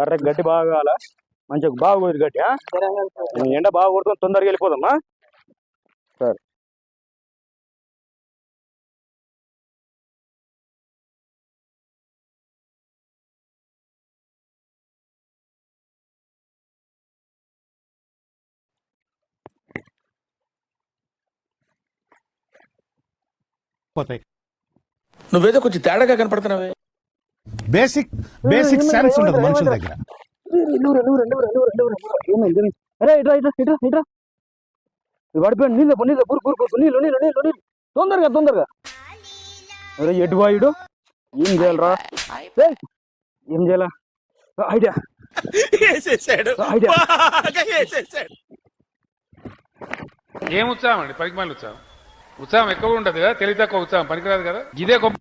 బర్రె గడ్డి బాగా కావాలా? మంచిగా బాగా కుదిరి గడ్డి ఆ? ఎండ బాగా కొడుతుంది తొందరగా వెళ్ళిపోదామా? సరే. పోతాయి. నువ్వేదో కొంచెం తేడాగా కనపడుతున్నావే. బేసిక్ బేసిక్ సెన్స్ ఉండదు మనుషుల దగ్గర. పడిపోయాడు నీళ్ళు నీళ్ళు బురు బురు బురు నీళ్ళు నీళ్ళు నీళ్ళు నీళ్ళు. తొందరగా తొందరగా. అరే ఎటు ఏం చేయాలరా? ఏం చేయాలా? ఐడియా. ఏం ఉత్సాహం అండి? పనికి మళ్ళీ ఉత్సాహం. ఉత్సాహం ఎక్కువ ఉంటుంది కదా తెలివి తక్కువ ఉత్సాహం. పనికిరాదు కదా? ఇదే గొప్ప